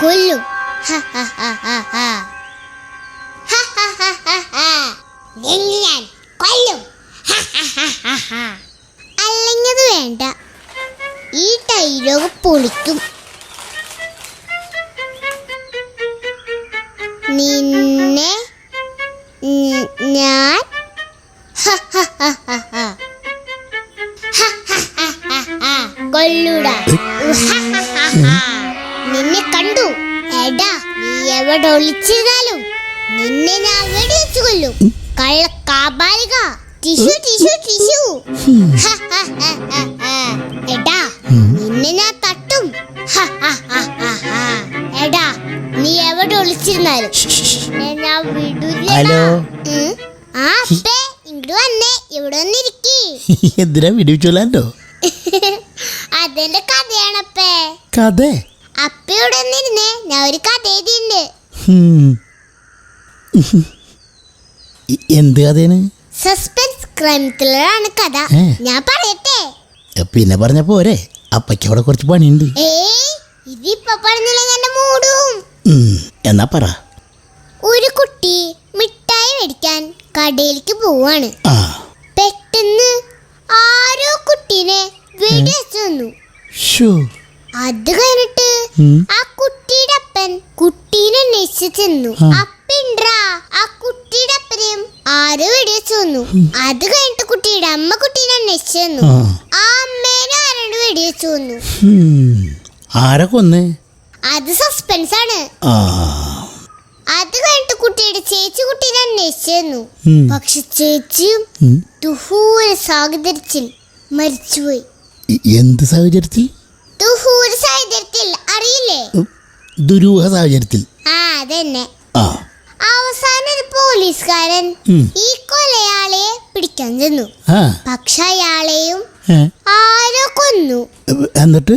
കൊല്ലും ഞാൻ വേണ്ട ഈ ഡയലോഗ് പൊളിക്കും നിന്നെ ഞാൻ കൊല്ലൂടാ നിന്നെ കണ്ടു. എടാ നീ എവിടെ ഒളിച്ചിരുന്നാലും നിന്നെ ഞാൻ വെടിവെച്ചു കൊല്ലും കള്ള കാബാലിക. ടിഷു ടിഷു ടിഷു ഹ, ഹ, ഹ, ഹ, ഹ. എടാ നിന്നെ ഞാൻ തട്ടും. എടാ നീ എവിടെ ഒളിച്ചിരുന്നാലും ഞാൻ. ഉം. ആ അപ്പേ ഇങ്ങോട്ട് വന്നേ. ഇവിടെ വന്നിരിക്കേ. എന്തിനാ വിടിവിച്ചോലാണ്ടോ? അതെന്റെ കഥയാണപ്പേ. കഥ? അപ്പ ഇവിടെ ഞാൻ ഒരു കഥ എഴുതിയിട്ടുണ്ട്. എന്ത് കഥയാണ്? സസ്പെൻസ് ക്രൈം ത്രില്ലറാണ് കഥ. ഞാൻ പറയട്ടെ? പിന്നെ പറഞ്ഞ പോരെ. അപ്പയ്ക്ക് അവിടെ കുറച്ച് പണിയുണ്ട്. ഇതിപ്പോ പറഞ്ഞില്ലെങ്കിൽ എന്നെ മൂടും. എന്നാ പറ. ഒരു കുട്ടി മിഠായി മേടിക്കാൻ കടയിലേക്ക് പോവാണ്. പെട്ടെന്ന് ആരോ കുട്ടീനെ വെടിവെച്ചു അത് കഴിഞ്ഞിട്ട്. ആ കുട്ടിയുടെ അപ്പൻ കുട്ടീനെ അന്വേഷിച്ച് ചെന്നു. ആ. അപ്പിണ്ട്രാ ആ കുട്ടിയുടെ അപ്പനെയും ആരോ വെടിവെച്ചു വന്നു അത് കഴിഞ്ഞിട്ട് കുട്ടിയുടെ അമ്മ കുട്ടീനെ അന്വേഷിച്ച് ചെന്നു. ആ. അമ്മേനെ ആരോട് വെടിവെച്ചു വന്നു ആരെ കൊന്ന്? അത് സസ്പെൻസ് ആണ്. അത് കഴിഞ്ഞിട്ട് കുട്ടിയുടെ ചേച്ചി കുട്ടീനെ അന്വേഷിച്ചു. പക്ഷെ ചേച്ചിയും. ദുഹൂര സാഹചര്യത്തിൽ മരിച്ചുപോയി. എന്ത് സാഹചര്യത്തിൽ? ദുഹൂര ദുരൂഹ സാഹചര്യത്തിൽ. ആ അതന്നെ. ആ. അവസാനം ഒരു പോലീസുകാരൻ ഉം. ഈ കൊലയാളെ പിടിക്കാൻ ചെന്നു. ആ. പക്ഷെ അയാളെയും ഏ, ആരോ കൊന്നു. എന്നിട്ട്?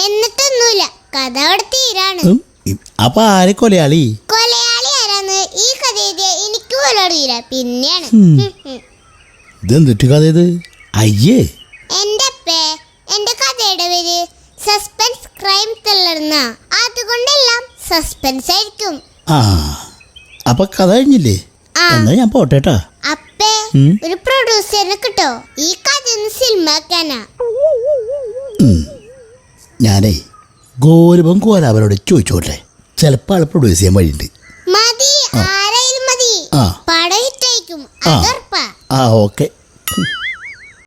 എന്നിട്ടൊന്നുമില്ല. കഥ അവിടെ തീരാണ്. ഉം, ഇ- അപ്പൊ ആരെ കൊലയാളി? കൊലയാളി ആരാന്ന് ഈ കഥ എഴുതിയ എനിക്ക് പോലും അറിയില്ല. പിന്നെയാണ്. ഉം. ഇതെന്തിട്ട് കഥ ഇത്? അയ്യേ. എന്റെ സസ്പെൻസ് ക്രൈം ത്രില്ലർന്നാ അതുകൊണ്ടെല്ലാം സസ്പെൻസ് ആയിരിക്കും. ആ അപ്പൊ കഥ കഴിഞ്ഞില്ലേ? എന്നാ ഞാൻ പോട്ടേട്ടാ. അപ്പേ ഒരു പ്രൊഡ്യൂസറിനെ കിട്ടോ. ഈ കഥ ഒന്ന് സിനിമാക്കാനാ. ഞാനേ ഗോരുപം കോലാവരോട് ചോദിച്ചോട്ടെ. ചിലപ്പോൾ ആൾ പ്രൊഡ്യൂസ് ചെയ്യാൻ വഴിയുണ്ട്. മതി ആരായാലും മതി. പടം ഹിറ്റായിരിക്കും ആ ഓക്കെ.